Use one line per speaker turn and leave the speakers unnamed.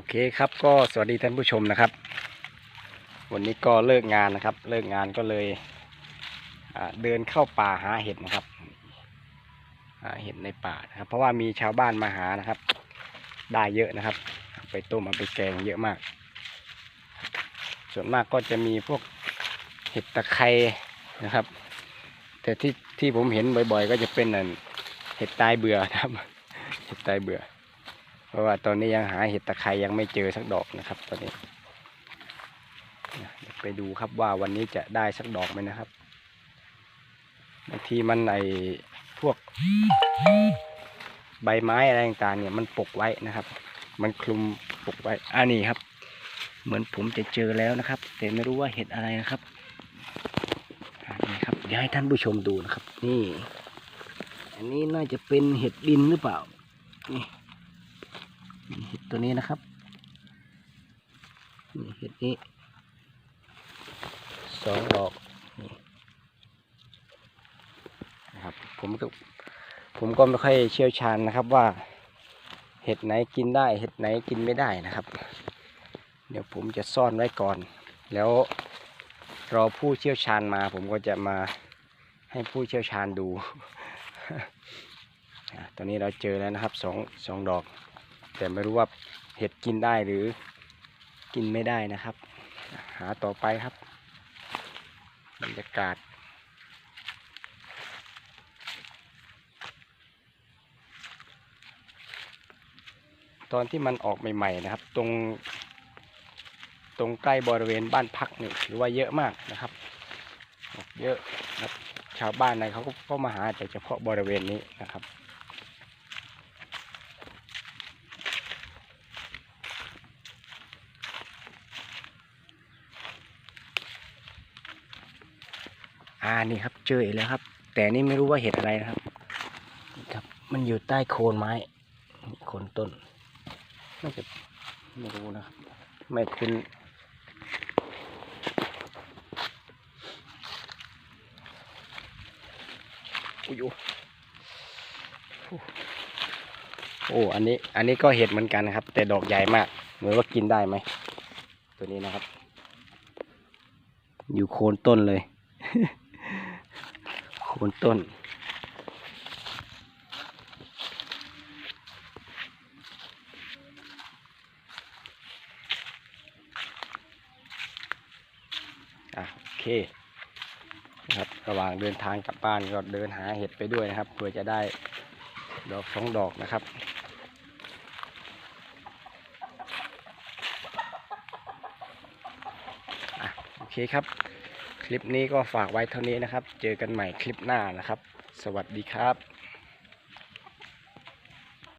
โอเคครับก็สวัสดีท่านผู้ชมนะครับ วันนี้ก็เลิกงานนะครับ เลิกงานก็เลยเดินเข้าป่าหาเห็ดนะครับหาเห็ดในป่านะครับ เพราะว่ามีชาวบ้านมาหานะครับ ได้เยอะนะครับ ไปต้มเอาไปแกงเยอะมาก ส่วนมากก็จะมีพวกเห็ดตะไคร้นะครับ แต่ที่ที่ผมเห็นบ่อย ๆ ก็จะเป็นนั่นเห็ดตายเบื่อนะครับ เห็ดตายเบื่อ เพราะว่าตอนนี้ยังหาเห็ดตะไคร้ยังไม่เจอสักดอกนะครับ ตอนนี้ไปดูครับว่าวันนี้จะได้สักดอกไหมนะครับบางทีมันไอพวกใบไม้อะไรต่างๆเนี่ยมันปกไว้นะครับ มันคลุมปกไว้อ่านี่ครับ เหมือนผมจะเจอแล้วนะครับ แต่ไม่รู้ว่าเห็ดอะไรนะครับนี่ครับเดี๋ยวให้ท่านผู้ชมดูนะครับ นี่ อันนี้น่าจะเป็นเห็ดดินหรือเปล่านี่ เห็ดตัวนี้นะครับนี่เห็ดนี้สองดอกนะครับผมก็ผมก็ไม่ค่อยเชี่ยวชาญนะครับว่า เห็ดไหนกินได้ เห็ดไหนกินไม่ได้นะครับ เดี๋ยวผมจะซ่อนไว้ก่อน แล้วรอผู้เชี่ยวชาญมา ผมก็จะมาให้ผู้เชี่ยวชาญดูอะตอนนี้เราเจอแล้วนะครับสองสองดอก แต่ไม่รู้ว่าเห็ดกินได้หรือกินไม่ได้นะครับ หาต่อไปครับบรรยากาศตอนที่มันออกใหม่ๆนะครับ ตรง ตรงใกล้บริเวณบ้านพักนี่ถือว่าเยอะมากนะครับออเยอะครับ ชาวบ้านในเขาก็มาหาแต่เฉพาะบริเวณนี้นะครับ อ่านี่ครับ เจออีกแล้วครับ แต่นี่ไม่รู้ว่าเห็ดอะไรนะครับครับ มันอยู่ใต้โคนไม้โคนต้นน่าจะไม่รู้นะครับ ไม่คุ้นอุ้ยโอ้โอ้อันนี้ อันนี้ก็เห็ดเหมือนกันนะครับ แต่ดอกใหญ่มาก เหมือนว่ากินได้ไหม ตัวนี้นะครับ อยู่โคนต้นเลย คนต้น อะโอเคนะครับระหว่างเดินทางกลับบ้านก็เดินหาเห็ดไปด้วยนะครับ เพื่อจะได้ดอกสองดอกนะครับอโอเคครับ ลิปนี้ก็ฝากไว้เท่านี้นะครับ เจอกันใหม่คลิปหน้านะครับ สวัสดีครับ